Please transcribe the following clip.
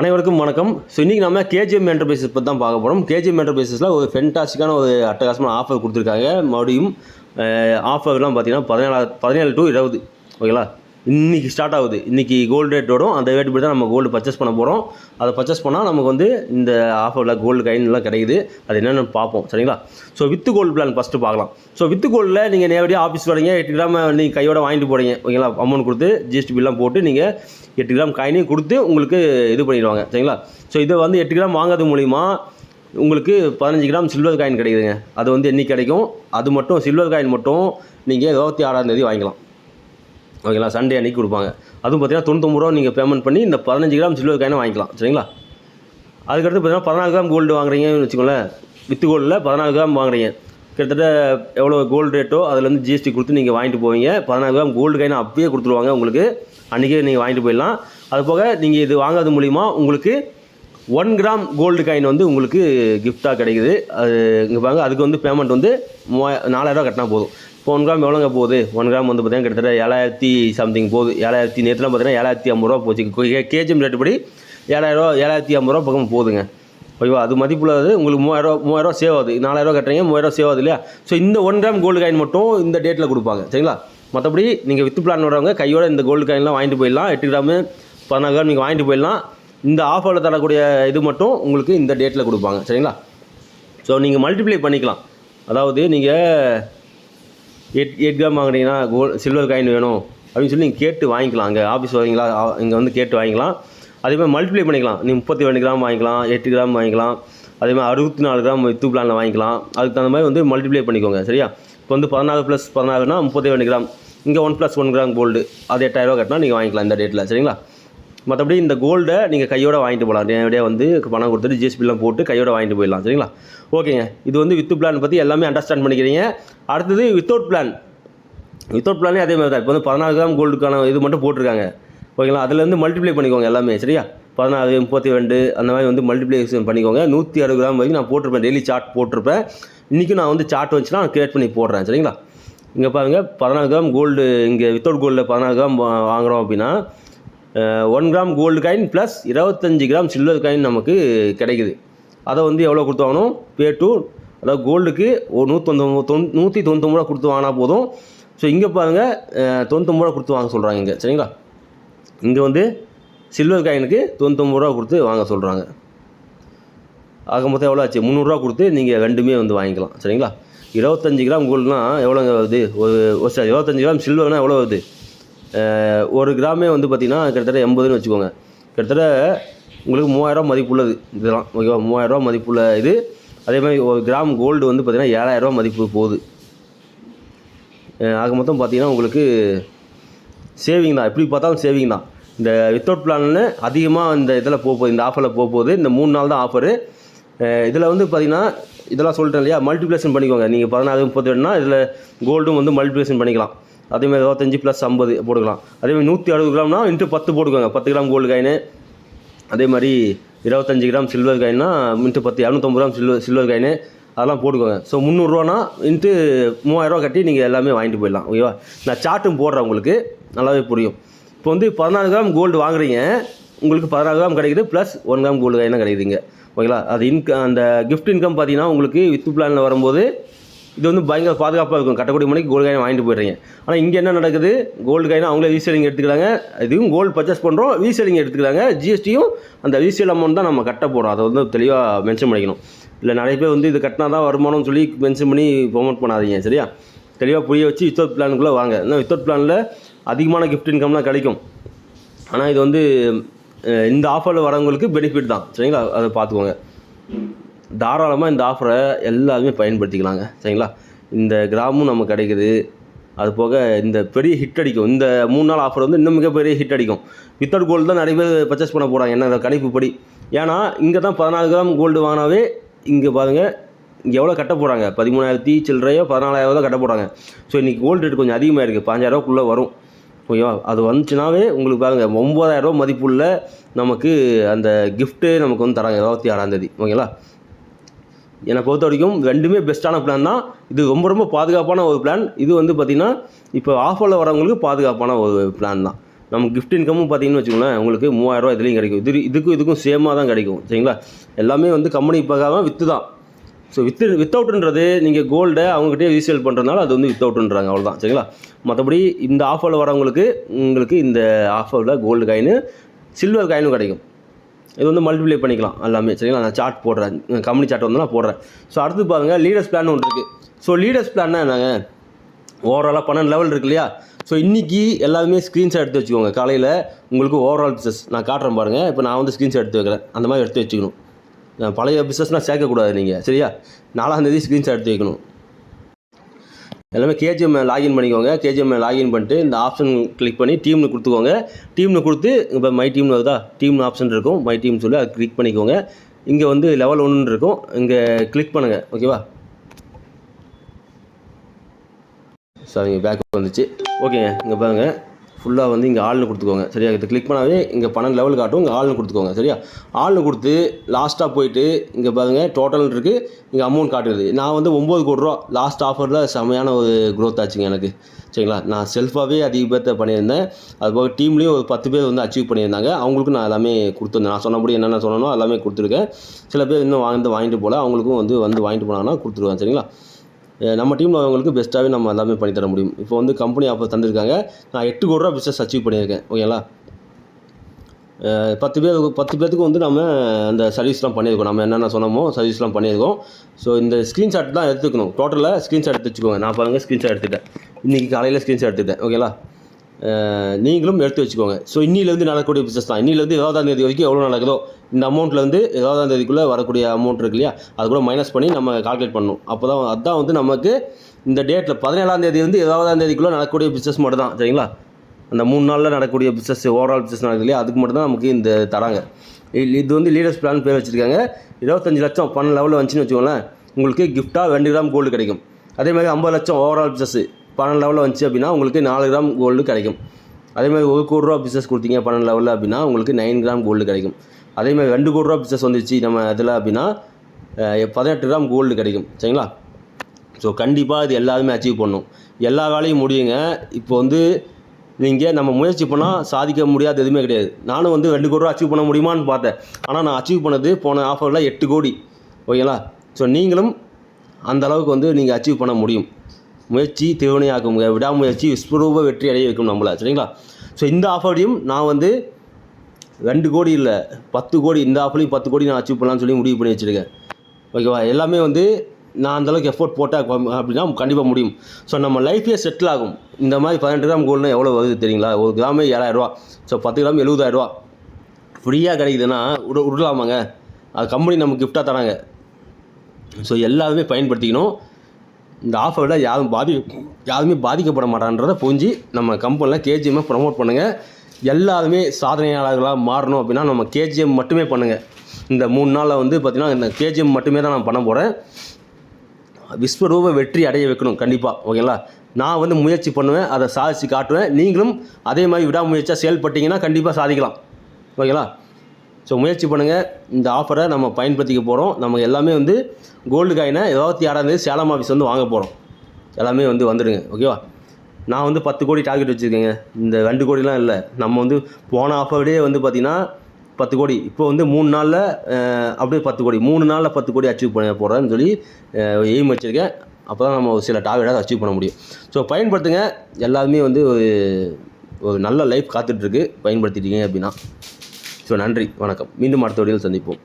அனைவருக்கும் வணக்கம். ஸோ இன்றைக்கி நம்ம கேஜிஎம் என்டர்பிரைசஸ் பற்றி தான் பார்க்க போகிறோம் கேஜிஎம் என்டர்பிரைசஸில் ஒரு ஃபென்டாஸ்டிக்கான ஒரு அட்டகாசமான ஆஃபர் கொடுத்துருக்காங்க. மறுபடியும் ஆஃபர்லாம் பார்த்தீங்கன்னா பதினேழா பதினேழு டு இருபது. ஓகேங்களா இன்றைக்கி ஸ்டார்ட் ஆகுது. இன்றைக்கி கோல்டு ரேட் வரும் அந்த ரேட் படி தான் நம்ம கோல்டு பர்ச்சேஸ் பண்ண போகிறோம் அதை பர்ச்சேஸ் பண்ணால் நமக்கு வந்து இந்த ஆஃபரில் கோல்டு கைன்லாம் கிடைக்குது. அது என்னென்னு பார்ப்போம். சரிங்களா? So with gold plan first பார்க்கலாம். ஸோ வித்து கோல்டில் நீங்கள் நேரடியாக ஆஃபீஸ் வரீங்க. எட்டு கிராம் நீங்கள் கையோட வாங்கிட்டு போகிறீங்க ஓகேங்களா அமௌண்ட் கொடுத்து ஜிஎஸ்டி பில்லாம் போட்டு நீங்கள் எட்டு கிராம் காயினையும் கொடுத்து உங்களுக்கு இது பண்ணிடுவாங்க. சரிங்களா? ஸோ இதை வந்து எட்டு கிராம் வாங்குறது மூலிமா உங்களுக்கு பதினஞ்சு கிராம் சில்வர் காயின் கிடைக்குதுங்க. அது வந்து என்னைக்கு கிடைக்கும்? அது மட்டும் சில்வர் காயின் மட்டும் நீங்கள் இருபத்தி ஆறாம் தேதி வாங்கிக்கலாம். ஓகேங்களா? சண்டே அன்றைக்கி கொடுப்பாங்க. அதுவும் பார்த்தீங்கன்னா தொண்ணூத்தொம்பது ரூபா நீங்கள் பேமெண்ட் பண்ணி இந்த பதினஞ்சு கிராம் சில்வர் காயினை வாங்கிக்கலாம். சரிங்களா? அதுக்கடுத்து பார்த்தீங்கன்னா பதினாலு கிராம் கோல்டு வாங்குறீங்கன்னு வச்சுக்கோங்களேன். வித்து கோல்டில் பதினாலு கிராம் வாங்குறீங்க. கிட்டத்தட்ட எவ்வளோ கோல்டு ரேட்டோ அதுலேருந்து ஜிஎஸ்டி கொடுத்து நீங்கள் வாங்கிட்டு போவீங்க. பதினாலு கிராம் கோல்டு காயினை அப்பயே கொடுத்துருவாங்க உங்களுக்கு. அன்றைக்கே நீங்கள் வாங்கிட்டு போயிடலாம். அது போக நீங்கள் இது வாங்குறது மூலிமா உங்களுக்கு ஒன் கிராம் கோல்டு காயின் வந்து உங்களுக்கு கிஃப்டாக கிடைக்குது. அது இங்கே பாருங்க அதுக்கு வந்து பேமெண்ட் வந்து மூவா நாலாயிரரூவா கட்டினா போதும். இப்போ ஒன் கிராம் எவ்வளோங்க போகுது? ஒன் கிராம் வந்து பார்த்தீங்கன்னா கிட்டத்தட்ட ஏழாயிரத்தி சம்திங் போகுது. ஏழாயிரத்தி நேற்றுலாம் பார்த்தீங்கன்னா ஏழாயிரத்தி ஐம்பது ரூபா போச்சு. கேஜிஎம் ரேட்டு படி ஏழாயிரரூவா ஏழாயிரத்தி ஐம்பது ரூபா பக்கம் போகுதுங்க. ஓகேவா? அது மதிப்புள்ளது உங்களுக்கு மூவாயிரம் மூவாயிரம் சேவ் ஆகுது. நாலாயிரரூவா கட்டுறீங்க மூவாயிரம் சேவ் ஆகுது இல்லையா? ஸோ இந்த ஒன் கிராம் கோல்டு காயின் மட்டும் இந்த டேட்டில் கொடுப்பாங்க. சரிங்களா? மற்றபடி நீங்கள் வித்து பிளான் வரவங்க கையோட இந்த கோல்டு காயின்லாம் வாங்கிட்டு போயிடலாம். எட்டு கிராமு பதினாறு கிராம் நீங்கள் வாங்கிட்டு போயிடலாம். இந்த ஆஃபரில் தரக்கூடிய இது மட்டும் உங்களுக்கு இந்த டேட்டில் கொடுப்பாங்க. சரிங்களா? ஸோ நீங்கள் மல்டிப்ளை பண்ணிக்கலாம். அதாவது நீங்கள் எட் எட் கிராம் வாங்குறீங்கன்னா கோல்டு சில்வர் காயின் வேணும். அப்படின்னு சொல்லி நீங்கள் கேட்டு வாங்கிக்கலாம். அங்கே ஆஃபீஸ் வரீங்களா? இங்கே வந்து கேட்டு வாங்கிக்கலாம். அதே மாதிரி மல்டிப்ளை பண்ணிக்கலாம். நீ முப்பத்தி ரெண்டு கிராம் வாங்கிக்கலாம் எட்டு கிராம் வாங்கிக்கலாம். அதே மாதிரி அறுபத்தி நாலு கிராம் வித்து பிளானில் வாங்கிக்கலாம். அதுக்கு தகுந்த மாதிரி வந்து மல்டிப்ளை பண்ணிக்கோங்க. சரியா? இப்போ வந்து பதினாறு ப்ளஸ் பதினாறுனா முப்பத்தி ரெண்டு கிராம் இங்கே one plus one gram gold அது எட்டாயிரரூவா கட்டினா நீங்கள் வாங்கிக்கலாம் இந்த டேட்டில் சரிங்களா? மற்றபடி இந்த கோல்டை நீங்கள் கையோட வாங்கிட்டு போகலாம் நேரடியாக வந்து பணம் கொடுத்துட்டு ஜிஎஸ்பிலாம் போட்டு கையோட வாங்கிட்டு போயிடலாம். சரிங்களா? ஓகேங்க. இது வந்து வித்து பிளான் பற்றி எல்லாமே அண்டர்ஸ்டாண்ட் பண்ணிக்கிறீங்க. அடுத்தது வித்தவுட் பிளான் வித்தவுட் பிளானே அதே மாதிரி தான். இப்போ வந்து பதினாறு கிராம் கோல்டுக்கான இது மட்டும் போட்டிருக்காங்க. ஓகேங்களா? அதுலேருந்து மல்டிப்ளை பண்ணிக்கோங்க எல்லாமே. சரியா? பதினாறு முப்பத்தி ரெண்டு அந்த மாதிரி வந்து மல்டிப்ளிகேஷன் பண்ணிக்கோங்க. நூற்றி அறுபது கிராம் வரைக்கும் நான் போட்டிருப்பேன். டெய்லி சார்ட் போட்டிருப்பேன். இன்றைக்கும் நான் வந்து சார்ட் வச்சுனா நான் கிரியேட் பண்ணி போடுறேன். சரிங்களா? இங்கே பாருங்கள் பதினாறு கிராம் கோல்டு இங்கே வித்தவுட் கோல்டில் பதினாறு கிராம் வாங்குகிறோம் அப்படின்னா one gram gold coin plus இருபத்தஞ்சி கிராம் சில்வர் காயின் நமக்கு கிடைக்குது. அதை வந்து எவ்வளோ கொடுத்து வாங்கணும்? பே டூ அதாவது கோல்டுக்கு ஒரு நூற்றொந்தொம்பது தொண் நூற்றி தொண்ணூத்தொம்பது ரூபா கொடுத்து வாங்கினா போதும். ஸோ இங்கே பாருங்கள் தொண்ணூத்தொம்பது ரூபா கொடுத்து வாங்க சொல்கிறாங்க இங்கே. சரிங்களா? இங்கே வந்து சில்வர் காயினுக்கு தொண்ணூத்தொம்பது ரூபா கொடுத்து வாங்க சொல்கிறாங்க ஆக மொத்தம் எவ்வளோ ஆச்சு? முந்நூறுரூவா கொடுத்து நீங்கள் ரெண்டுமே வந்து வாங்கிக்கலாம். சரிங்களா? இருபத்தஞ்சி கிராம் கோல்டுனா எவ்வளோங்க வருது? ஒரு ஒரு சாரி இருபத்தஞ்சி கிராம் சில்வர்னால் எவ்வளோ வருது? ஒரு கிராமே வந்து பார்த்திங்கன்னா கிட்டத்தட்ட எண்பதுன்னு வச்சுக்கோங்க. கிட்டத்தட்ட உங்களுக்கு மூவாயிரரூவா மதிப்புள்ளது இதெல்லாம் ஓகேவா? மூவாயிரரூவா மதிப்புள்ள இது. அதே மாதிரி ஒரு கிராம் கோல்டு வந்து பார்த்திங்கன்னா ஏழாயிரரூவா மதிப்பு போகுது. ஆக மொத்தம் பார்த்தீங்கன்னா உங்களுக்கு சேவிங் தான். எப்படி பார்த்தாலும் சேவிங் தான். இந்த வித்தவுட் பிளான்னு அதிகமாக இந்த இதில் போக போகுது இந்த ஆஃபரில் போக போகுது. இந்த மூணு நாள் தான் ஆஃபரு இதில் வந்து பார்த்தீங்கன்னா இதெல்லாம் சொல்லிட்டேன் இல்லையா? மல்டிப்ளேஷன் பண்ணிக்கோங்க. நீங்கள் பதினாறு முப்பத்தி ரெண்டுனா இதில் கோல்டும் வந்து மல்டிப்ளேஷன் பண்ணிக்கலாம். அதேமாதிரி இருபத்தஞ்சி ப்ளஸ் ஐம்பது போட்டுக்கலாம். அதேமாதிரி நூற்றி அறுபது கிராம்னா இன்ட்டு பத்து போட்டுக்கோங்க. பத்து கிராம் கோல்டு காயினு அதே மாதிரி இருபத்தஞ்சி கிராம் சில்வர் காயின்னா இன்ட்டு பத்து இரநூத்தம்பது கிராம் சில்வர் சில்வர் காயினு அதெல்லாம் போட்டுக்கோங்க. ஸோ முந்நூறுரூவானா இன்ட்டு மூவாயிரரூவா கட்டி நீங்கள் எல்லாமே வாங்கிட்டு போயிடலாம். ஓகேவா நான் சார்ட்டும் போடுறேன் உங்களுக்கு. நல்லாவே புரியும். இப்போ வந்து பதினாறு கிராம் கோல்டு வாங்குறீங்க. உங்களுக்கு பதினாறு கிராம் கிடைக்குது ப்ளஸ் ஒன் கிராம் கோல்டு காயினாக கிடைக்குதுங்க. ஓகேங்களா அது இன்கம் அந்த கிஃப்ட் இன்கம் பார்த்தீங்கன்னா உங்களுக்கு வித்து பிளானில் வரும்போது இது வந்து பயங்கர பாதுகாப்பாக இருக்கும். கட்டக்கூடிய மணிக்கு கோல்டு காயின் வாங்கிட்டு போயிடுறீங்க. ஆனால் இங்கே என்ன நடக்குது? கோல்டு காயினை அவங்களே ரீசேலிங் எடுத்துக்கிறாங்க. இதுவும் கோல்டு பர்ச்சேஸ் பண்ணுறோம் ரீசேலிங் எடுத்துக்கிறாங்க. ஜிஎஸ்டியும் அந்த ரீசேல் அமௌண்ட் தான் நம்ம கட்ட போகிறோம் அதை வந்து தெளிவாக மென்ஷன் பண்ணிக்கணும். இல்லை நிறைய பேர் வந்து இது கட்டினா தான் வருமானம்னு சொல்லி மென்ஷன் பண்ணி ப்ரொமோட் பண்ணாதீங்க சரியா? தெளிவாக புரிய வச்சு வித்தவுட் பிளானுக்குள்ளே வாங்க. இன்னும் வித்தவுட் பிளானில் அதிகமான கிஃப்ட் இன்கம்லாம் கிடைக்கும். ஆனால் இது வந்து இந்த ஆஃபரில் வரவங்களுக்கு பெனிஃபிட் தான். சரிங்களா? அதை பார்த்துக்கோங்க. தாராளமாக இந்த ஆஃபரை எல்லாருமே பயன்படுத்திக்கலாங்க. சரிங்களா? இந்த கிராமும் நமக்கு கிடைக்குது. அது போக இந்த பெரிய ஹிட் அடிக்கும். இந்த மூணு நாள் ஆஃபர் வந்து இன்னும் மிகப்பெரிய ஹிட் அடிக்கும். வித்தவுட் கோல்டு தான் நிறைய பேர் பர்ச்சேஸ் பண்ண போகிறாங்க என்ன கணிப்புப்படி ஏன்னா இங்கே தான் பதினாலு கிராம் கோல்டு வாங்கினாவே இங்கே பாருங்கள் இங்கே எவ்வளோ கட்ட போகிறாங்க பதிமூணாயிரத்தி சில்லறையோ பதினாலாயிரம் தான் கட்ட போகிறாங்க ஸோ இன்றைக்கி கோல்டு ரேட் கொஞ்சம் அதிகமாக இருக்குது பாஞ்சாயிரரூவாக்குள்ளே வரும். ஓகேவா? அது வந்துச்சுனாவே உங்களுக்கு பாருங்கள் ஒம்பதாயிரரூவா மதிப்புள்ள நமக்கு அந்த கிஃப்ட்டு நமக்கு வந்து தராங்க இருபத்தி ஆறாந்தேதி ஓகேங்களா? என்னை பொறுத்த வரைக்கும் ரெண்டுமே பெஸ்ட்டான பிளான் தான். இது ரொம்ப ரொம்ப பாதுகாப்பான ஒரு பிளான் இது வந்து பார்த்திங்கன்னா இப்போ ஆஃபரில் வரவங்களுக்கு பாதுகாப்பான ஒரு பிளான் தான். நம்ம கிஃப்ட் இன்கமும் பார்த்தீங்கன்னு வச்சுக்கோங்களேன் உங்களுக்கு மூவாயிரரூவா இதுலேயும் கிடைக்கும். இது இதுக்கும் இதுக்கும் சேமாக தான் கிடைக்கும். சரிங்களா? எல்லாமே வந்து கம்பெனி பார்க்காம வித்து தான். ஸோ வித்து வித்தவுட்டுன்றது நீங்கள் கோல்டை அவங்ககிட்டயே ரீசேல் பண்ணுறதுனால அது வந்து வித்தவுட்ன்றாங்க அவ்வளோதான் சரிங்களா? மற்றபடி இந்த ஆஃபரில் வரவங்களுக்கு உங்களுக்கு இந்த ஆஃபரில் கோல்டு காயின் சில்வர் காயினும் கிடைக்கும். இது வந்து மல்டிப்ளை பண்ணிக்கலாம் எல்லாமே சரிங்களா? நான் சார்ட் போடுறேன். கம்பெனி சார்ட் வந்து நான் போடுறேன். ஸோ அடுத்து பாருங்கள் லீடர்ஸ் பிளான் ஒன்று இருக்குது ஸோ லீடர்ஸ் பிளான்னா என்னங்க? ஓவராலாக பன்னெண்டு லெவல் இருக்கு இல்லையா? ஸோ இன்றைக்கி எல்லாருமே ஸ்க்ரீன்ஷாட் எடுத்து வச்சுக்கோங்க. காலையில் உங்களுக்கு ஓவரால் பிஸ்னஸ் நான் காட்டுறேன் பாருங்கள் இப்போ நான் வந்து ஸ்க்ரீன்ஷாட் எடுத்து வைக்கிறேன். அந்த மாதிரி எடுத்து வச்சுக்கணும். நான் பழைய பிஸ்னஸ்னால் சேர்க்கக்கூடாது நீங்கள் சரியா? நாலாந்தேதி ஸ்க்ரீன்ஷாட் எடுத்து வைக்கணும். எல்லாமே கேஜிஎம் லாகின் பண்ணிக்கோங்க. கேஜிஎம் லாகின் பண்ணிட்டு இந்த ஆப்ஷன் கிளிக் பண்ணி டீம்னு கொடுத்துக்கோங்க. டீம்னு கொடுத்து இப்போ மை டீம்னு வருதா? டீம்னு ஆப்ஷன் இருக்கும். மை டீம் சொல்லி அதை கிளிக் பண்ணிக்கோங்க. இங்கே வந்து லெவல் ஒன்று இருக்கும். இங்கே கிளிக் பண்ணுங்கள் ஓகேவா சரிங்க பேக் வந்துச்சு. ஓகேங்க இங்கே பாருங்கள் ஃபுல்லாக வந்து இங்கே ஆள்னு கொடுத்துக்கோங்க. சரியா? இது கிளிக் பண்ணாவே இங்கே பன்னெண்டு லெவல் காட்டும் இங்கே ஆள்னு கொடுத்துக்கோங்க. சரியா? ஆள்னு கொடுத்து லாஸ்ட்டாக போயிட்டு இங்கே பாருங்கள் டோட்டல் இருக்குது இங்கே அமௌண்ட் காட்டுறது நான் வந்து ஒம்பது கோடி ரூபா லாஸ்ட் ஆஃபரில் செமையான ஒரு க்ரோத் ஆச்சுங்க எனக்கு. சரிங்களா? நான் செல்ஃபாகவே அதிக பேர்த்த பண்ணியிருந்தேன் அதுபோக டீம்லேயும் ஒரு பத்து பேர் வந்து அச்சீவ் பண்ணியிருந்தாங்க. அவங்களுக்கும் நான் எல்லாமே கொடுத்துருந்தேன். நான் சொன்னபடி என்னென்ன சொன்னனோ எல்லாமே கொடுத்துருக்கேன். சில பேர் இன்னும் வாங்கி வாங்கிட்டு போகல. அவங்களுக்கும் வந்து வந்து வாங்கிட்டு போனாங்கன்னா கொடுத்துருவேன். சரிங்களா? நம்ம டீமில் அவங்களுக்கு பெஸ்ட்டாகவே நம்ம எல்லாமே பண்ணி தர முடியும். இப்போ வந்து கம்பெனி ஆஃபர் தந்திருக்காங்க. நான் எட்டு கோடி ரூபா பிஸ்னஸ் அச்சீவ் பண்ணியிருக்கேன். ஓகேங்களா பத்து பேர் பத்து பேர்த்துக்கு வந்து நம்ம அந்த சர்வீஸ்லாம் பண்ணியிருக்கோம். நம்ம என்னென்ன சொன்னோமோ சர்வீஸ்லாம் பண்ணியிருக்கோம். ஸோ இந்த ஸ்க்ரீன்ஷாட் தான் எடுத்துக்கணும். டோட்டலாக ஸ்க்ரீன்ஷாட் எடுத்து வச்சுக்கோங்க நான் பாருங்கள் ஸ்க்ரீன்ஷாட் எடுத்துட்டேன். இன்றைக்கி காலையில் ஸ்க்ரீன்ஷாட் எடுத்துட்டேன். ஓகேங்களா நீங்களும் எடுத்து வச்சுக்கோங்க. ஸோ இன்னிலேருந்து நடக்கக்கூடிய பிஸ்னஸ் தான். இன்னிலேருந்து இருபதாம் தேதி வரைக்கும் எவ்வளோ நடக்குதோ இந்த அமௌண்ட்லேருந்து இருபதாம் தேதிக்குள்ளே வரக்கூடிய அமௌண்ட் இருக்கு இல்லையா? அது கூட மைனஸ் பண்ணி நம்ம கால்குலேட் பண்ணணும். அப்போ தான் அதுதான் வந்து நமக்கு இந்த டேட்டில் பதினேழாம் தேதி வந்து இருபதாம் தேதிக்குள்ளே நடக்கக்கூடிய பிஸ்னஸ் மட்டும் தான் சரிங்களா? அந்த மூணு நாளில் நடக்கக்கூடிய பிஸ்னஸ் ஓவரால் பிஸ்னஸ் நடக்குது இல்லையா? அதுக்கு மட்டும் தான் நமக்கு இந்த தராங்க. இது வந்து லீடர்ஸ் பிளான் பேர் வச்சுருக்காங்க. இருபத்தஞ்சு லட்சம் பன்னெண்டு லெவலில் வந்துச்சுன்னு வச்சுக்கோங்களேன். உங்களுக்கு கிஃப்ட்டாக ரெண்டு கிராம் கோல்டு கிடைக்கும். அதே மாதிரி ஐம்பது லட்சம் ஓவரால் பிஸ்னஸ் பன்னெண்டு லெவலில் வந்துச்சு அப்படின்னா உங்களுக்கு நாலு கிராம் கோல்டு கிடைக்கும். அதே மாதிரி ஒரு கோடி ரூபா பிஸ்னஸ் கொடுத்தீங்க பன்னெண்டு லெவலில் அப்படின்னா உங்களுக்கு நைன் கிராம் கோல்டு கிடைக்கும். அதே மாதிரி ரெண்டு கோடி ரூபா பிஸ்னஸ் வந்துச்சு நம்ம இதில் அப்படின்னா பதினெட்டு கிராம் கோல்டு கிடைக்கும். சரிங்களா? ஸோ கண்டிப்பாக இது எல்லாருமே அச்சீவ் பண்ணணும். எல்லா வேலையும் முடியுங்க. இப்போ வந்து நீங்கள் நம்ம முயற்சி பண்ணால் சாதிக்க முடியாத எதுவுமே கிடையாது. நானும் வந்து ரெண்டு கோடி ரூபா அச்சீவ் பண்ண முடியுமான்னு பார்த்தேன். ஆனால் நான் அச்சீவ் பண்ணது போன ஆஃபரில் எட்டு கோடி. ஓகேங்களா? ஸோ நீங்களும் அந்த அளவுக்கு வந்து நீங்கள் அச்சீவ் பண்ண முடியும். முயற்சி திருவினையாக்குங்க விடாமுயற்சி விஸ்வரூப வெற்றி அடைய வைக்கும் நம்மளை சரிங்களா? ஸோ இந்த ஆஃபர்டையும் நான் வந்து ரெண்டு கோடி இல்லை பத்து கோடி இந்த ஆஃபர்லையும் பத்து கோடி நான் அச்சீவ் பண்ணலாம்னு சொல்லி முடிவு பண்ணி வச்சுருக்கேன். ஓகேவா எல்லாமே வந்து நான் அந்தளவுக்கு எஃபோர்ட் போட்டால் அப்படின்னா கண்டிப்பாக முடியும். ஸோ நம்ம லைஃபே செட்டில் ஆகும். இந்த மாதிரி பதினெட்டு கிராம் கோல்டுனா எவ்வளோ வருது தெரியுங்களா? ஒரு கிராமே ஏழாயிரரூவா ஸோ பத்து கிராம் எழுபதாயிரரூவா ஃப்ரீயாக கிடைக்குதுன்னா உரு விடலாமாங்க அது கம்பெனி நமக்கு கிஃப்டாக தராங்க. ஸோ எல்லாருமே பயன்படுத்திக்கணும். இந்த ஆஃபரில் யாரும் பாதி யாருமே பாதிக்கப்பட மாட்டான்றதை புரிஞ்சு நம்ம கம்பெனியில் கேஜிஎம்மை ப்ரமோட் பண்ணுங்கள் எல்லாருமே சாதனையாளர்களாக மாறணும் அப்படின்னா நம்ம கேஜிஎம் மட்டுமே பண்ணுங்கள் இந்த மூணு நாளில் வந்து பார்த்திங்கன்னா இந்த கேஜிஎம் மட்டுமே தான் நான் பண்ண போகிறேன் விஸ்வரூப வெற்றி அடைய வைக்கணும் கண்டிப்பாக ஓகேங்களா நான் வந்து முயற்சி பண்ணுவேன் அதை சாதிச்சு காட்டுவேன். நீங்களும் அதே மாதிரி விடாமுயற்சியாக செயல்பட்டீங்கன்னா கண்டிப்பாக சாதிக்கலாம். ஓகேங்களா ஸோ முயற்சி பண்ணுங்கள் இந்த ஆஃபரை நம்ம பயன்படுத்திக்க போகிறோம் நம்ம எல்லாமே வந்து கோல்டு காயினை இருபத்தி ஆறாந்தேதி சேலம் ஆஃபீஸ் வந்து வாங்க போகிறோம் எல்லாமே வந்து வந்துடுங்க ஓகேவா நான் வந்து பத்து கோடி டார்கெட் வச்சுருக்கேங்க. இந்த ரெண்டு கோடிலாம் இல்லை. நம்ம வந்து போன ஆஃபர்டே வந்து பார்த்திங்கன்னா பத்து கோடி. இப்போ வந்து மூணு நாளில் அப்படியே பத்து கோடி. மூணு நாளில் பத்து கோடி அச்சீவ் பண்ண போகிறேன்னு சொல்லி எய்ம் வச்சுருக்கேன். அப்போ தான் நம்ம ஒரு சில டார்கெட்டாக அச்சீவ் பண்ண முடியும். ஸோ பயன்படுத்துங்க. எல்லாருமே வந்து ஒரு ஒரு நல்ல லைஃப் காத்துட்ருக்கு பயன்படுத்திட்டீங்க அப்படின்னா. ஸோ நன்றி வணக்கம். மீண்டும் அடுத்த வீடியோவில் சந்திப்போம்.